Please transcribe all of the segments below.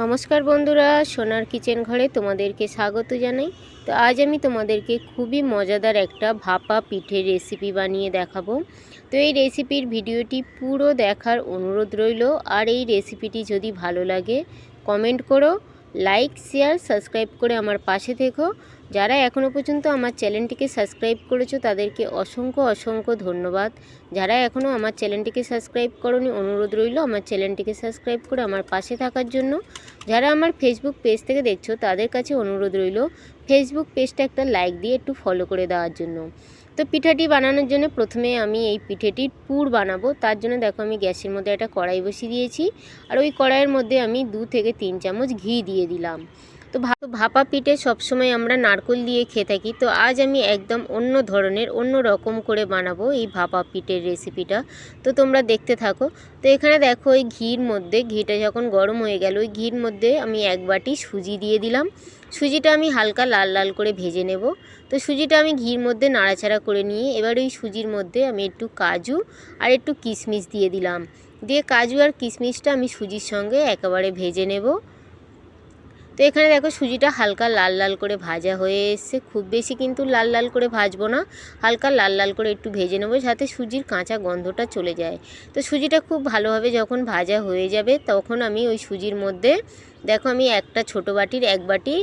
নমস্কার বন্ধুরা, সোনার কিচেন ঘরে তোমাদেরকে স্বাগত জানাই। তো আজ আমি তোমাদেরকে খুবই মজাদার একটা ভাপা পিঠের রেসিপি বানিয়ে দেখাবো। তো এই রেসিপির ভিডিওটি পুরো দেখার অনুরোধ রইল। আর এই রেসিপিটি যদি ভালো লাগে কমেন্ট করো লাইক শেয়ার সাবস্ক্রাইব করে আমার পাশে থেকো। যারা এখনও পর্যন্ত আমার চ্যানেলটিকে সাবস্ক্রাইব করেছ, তাদেরকে অসংখ্য অসংখ্য ধন্যবাদ। যারা এখনও আমার চ্যানেলটিকে সাবস্ক্রাইব করনি, অনুরোধ রইল আমার চ্যানেলটিকে সাবস্ক্রাইব করে আমার পাশে থাকার জন্য। যারা আমার ফেসবুক পেজ থেকে দেখছ, তাদের কাছে অনুরোধ রইল ফেসবুক পেজটা একটা লাইক দিয়ে একটু ফলো করে দেওয়ার জন্য। তো পিঠাটি বানানোর জন্য প্রথমে আমি এই পিঠেটির পুর বানাবো। তার জন্য দেখো আমি গ্যাসের মধ্যে একটা কড়াই বসিয়ে দিয়েছি। আর ওই কড়াইয়ের মধ্যে আমি দু থেকে তিন চামচ ঘি দিয়ে দিলাম। তো ভাপা পিঠে সবসময় আমরা নারকোল দিয়ে খেয়ে থাকি। তো আজ আমি একদম অন্য ধরনের, অন্য রকম করে বানাবো এই ভাপা পিঠের রেসিপিটা তো তোমরা দেখতে থাকো। তো এখানে দেখো, ওই ঘির মধ্যে, ঘিটা যখন গরম হয়ে গেল, ওই ঘির মধ্যে আমি এক বাটি সুজি দিয়ে দিলাম। সুজিটা আমি হালকা লাল লাল করে ভেজে নেব। তো সুজিটা আমি ঘির মধ্যে নাড়াচাড়া করে নিয়ে, এবার ওই সুজির মধ্যে আমি একটু কাজু আর একটু কিশমিশ দিয়ে দিলাম। দিয়ে কাজু আর কিশমিশটা আমি সুজির সঙ্গে একেবারে ভেজে নেব। তো এখানে দেখো সুজিটা হালকা লাল লাল করে ভাজা হয়ে এসছে। খুব বেশি কিন্তু লাল লাল করে ভাজবো না, হালকা লাল লাল করে একটু ভেজে নেব যাতে সুজির কাঁচা গন্ধটা চলে যায়। তো সুজিটা খুব ভালোভাবে যখন ভাজা হয়ে যাবে তখন আমি ওই সুজির মধ্যে, দেখো আমি একটা ছোট বাটির এক বাটি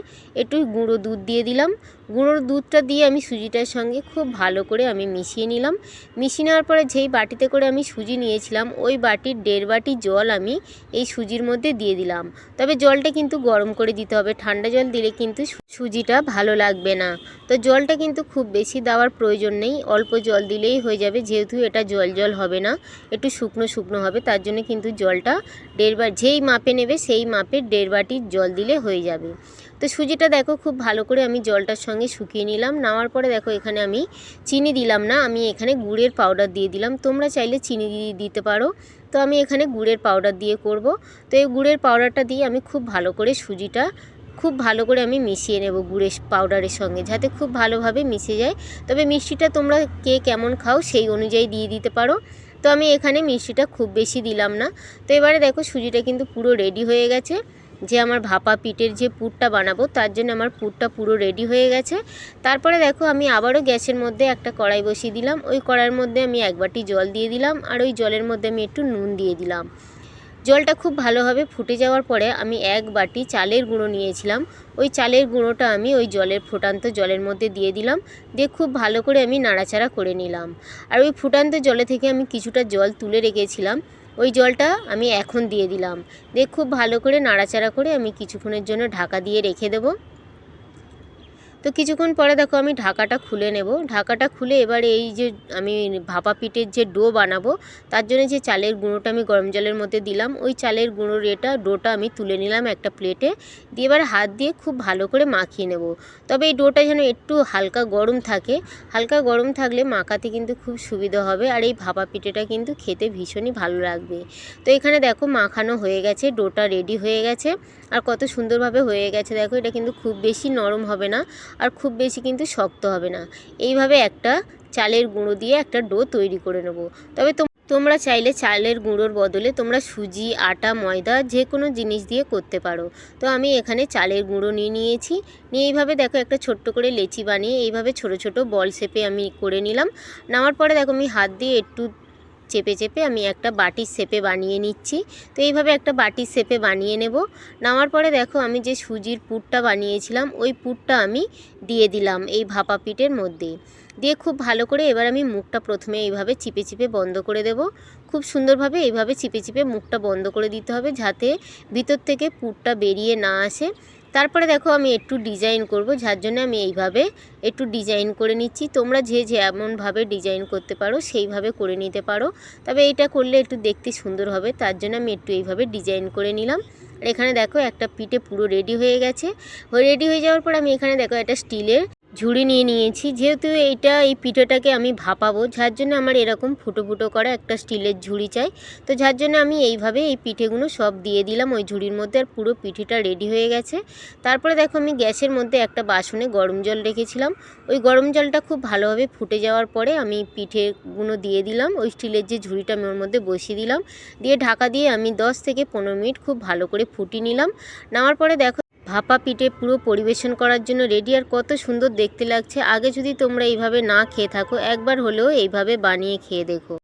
একটু গুঁড়ো দুধ দিয়ে দিলাম। গুঁড়োর দুধটা দিয়ে আমি সুজিটার সঙ্গে খুব ভালো করে আমি মিশিয়ে নিলাম। মিশিয়ে নেওয়ার পরে যেই বাটিতে করে আমি সুজি নিয়েছিলাম, ওই বাটির দেড় বাটি জল আমি এই সুজির মধ্যে দিয়ে দিলাম। তবে জলটা কিন্তু গরম করে দিতে হবে, ঠান্ডা জল দিলে কিন্তু সুজিটা ভালো লাগবে না। তো জলটা কিন্তু খুব বেশি দেওয়ার প্রয়োজন নেই, অল্প জল দিলেই হয়ে যাবে, যেহেতু এটা জল জল হবে না, একটু শুকনো শুকনো হবে, তার জন্য কিন্তু জলটা দেড় যেই মাপে নেবে সেই মাপে দেড় বাটির জল দিলে হয়ে যাবে। তো সুজিটা দেখো খুব ভালো করে আমি জলটার সঙ্গে শুকিয়ে নিলাম। নেওয়ার পরে দেখো এখানে আমি চিনি দিলাম না, আমি এখানে গুড়ের পাউডার দিয়ে দিলাম। তোমরা চাইলে চিনি দিতে পারো। তো আমি এখানে গুড়ের পাউডার দিয়ে করব। তো এই গুড়ের পাউডারটা দিয়ে আমি খুব ভালো করে সুজিটা খুব ভালো করে আমি মিশিয়ে নেব গুড়ের পাউডারের সঙ্গে, যাতে খুব ভালোভাবে মিশে যায়। তবে মিষ্টিটা তোমরা কে কেমন খাও সেই অনুযায়ী দিয়ে দিতে পারো। তো আমি এখানে মিষ্টিটা খুব বেশি দিলাম না। তো এবারে দেখো সুজিটা কিন্তু পুরো রেডি হয়ে গেছে। যে আমার ভাপা পিঠের যে পুরটা বানাবো, তার জন্য আমার পুরটা পুরো রেডি হয়ে গেছে। তারপরে দেখো, আমি আবারও গ্যাসের মধ্যে একটা কড়াই বসিয়ে দিলাম। ওই কড়াইয়ের মধ্যে আমি এক বাটি জল দিয়ে দিলাম আর ওই জলের মধ্যে আমি একটু নুন দিয়ে দিলাম। জলটা খুব ভালোভাবে ফুটে যাওয়ার পরে আমি এক বাটি চালের গুঁড়ো নিয়েছিলাম। ওই চালের গুঁড়োটা আমি ওই জলের ফুটান্ত জলের মধ্যে দিয়ে দিলাম। দিয়ে খুব ভালো করে আমি নাড়াচাড়া করে নিলাম। আর ওই ফুটান্ত জলে থেকে আমি কিছুটা জল তুলে রেখেছিলাম। ওই জলটা আমি এখন দিয়ে দিলাম। দিয়ে খুব ভালো করে নাড়াচাড়া করে আমি কিছুক্ষণের জন্য ঢাকা দিয়ে রেখে দেবো। তো কিছুক্ষণ পরে দেখো আমি ঢাকাটা খুলে নেব। ঢাকাটা খুলে এবারে এই যে আমি ভাপা পিঠের যে ডো বানাবো, তার জন্য যে চালের গুঁড়োটা আমি গরম জলের মধ্যে দিলাম, ওই চালের গুঁড়োর এটা ডোটা আমি তুলে নিলাম একটা প্লেটে, দিয়ে এবার হাত দিয়ে খুব ভালো করে মাখিয়ে নেব। তবে এই ডোটা যেন একটু হালকা গরম থাকে, হালকা গরম থাকলে মাখাতে কিন্তু খুব সুবিধা হবে, আর এই ভাপা পিঠেটা কিন্তু খেতে ভীষণই ভালো লাগবে। তো এখানে দেখো মাখানো হয়ে গেছে, ডোটা রেডি হয়ে গেছে, আর কত সুন্দরভাবে হয়ে গেছে, দেখো এটা কিন্তু খুব বেশি নরম হবে না। আর খুব বেশি কিন্তু শক্ত হবে না। এইভাবে একটা চালের গুঁড়ো দিয়ে একটা ডো তৈরি করে নেব। তবে তোম- তোমরা চাইলে চালের গুঁড়োর বদলে তোমরা সুজি, আটা, ময়দা যে কোনো জিনিস দিয়ে করতে পারো। তো আমি এখানে চালের গুঁড়ো নিয়ে নিয়েছি। নিয়ে এইভাবে দেখো একটা ছোট্ট করে লেচি বানিয়ে এইভাবে ছোট ছোট বল শেপে আমি করে নিলাম। নামার পরে দেখো আমি হাত দিয়ে একটু চেপে চেপে আমি একটা বাটির শেপে বানিয়ে নিচ্ছি। তো এইভাবে একটা বাটির শেপে বানিয়ে নেব। নামার পরে দেখো আমি যে সুজির পুরটা বানিয়েছিলাম, ওই পুরটা আমি দিয়ে দিলাম এই ভাপা পিঠের মধ্যে। দিয়ে খুব ভালো করে এবার আমি মুখটা প্রথমে এইভাবে চিপে চিপে বন্ধ করে দেব। খুব সুন্দরভাবে এইভাবে চিপে চিপে মুখটা বন্ধ করে দিতে হবে যাতে ভিতর থেকে পুরটা বেরিয়ে না আসে। তারপরে দেখো আমি একটু ডিজাইন করব, যার জন্য আমি এইভাবে একটু ডিজাইন করে নিচ্ছি। তোমরা যে যেমনভাবে ডিজাইন করতে পারো, সেইভাবে করে নিতে পারো। তবে এইটা করলে একটু দেখতে সুন্দর হবে, তার জন্য আমি একটু এইভাবে ডিজাইন করে নিলাম। আর এখানে দেখো একটা পিঠে পুরো রেডি হয়ে গেছে। রেডি হয়ে যাওয়ার পর আমি এখানে দেখো একটা স্টিলের ঝুড়ি নিয়ে নিয়েছি। যেহেতু এইটা, এই পিঠেটাকে আমি ভাপাবো, যার জন্য আমার এরকম ফুটো ফুটো করা একটা স্টিলের ঝুড়ি চাই। তো যার জন্য আমি এইভাবে এই পিঠেগুলো সব দিয়ে দিলাম ওই ঝুড়ির মধ্যে আর পুরো পিঠেটা রেডি হয়ে গেছে। তারপরে দেখো আমি গ্যাসের মধ্যে একটা বাসনে গরম জল রেখেছিলাম। ওই গরম জলটা খুব ভালোভাবে ফুটে যাওয়ার পরে আমি পিঠেগুলো দিয়ে দিলাম। ওই স্টিলের যে ঝুড়িটা আমি ওর মধ্যে বসিয়ে দিলাম। দিয়ে ঢাকা দিয়ে আমি দশ থেকে পনেরো মিনিট খুব ভালো করে ফুটিয়ে নিলাম। নেওয়ার পরে দেখো ভাপা পিঠে পুরো পরিবেশন করার জন্য রেডি আর কত সুন্দর দেখতে লাগছে। আগে যদি তোমরা এইভাবে না খেয়ে থাকো, একবার হলেও এইভাবে বানিয়ে খেয়ে দেখো।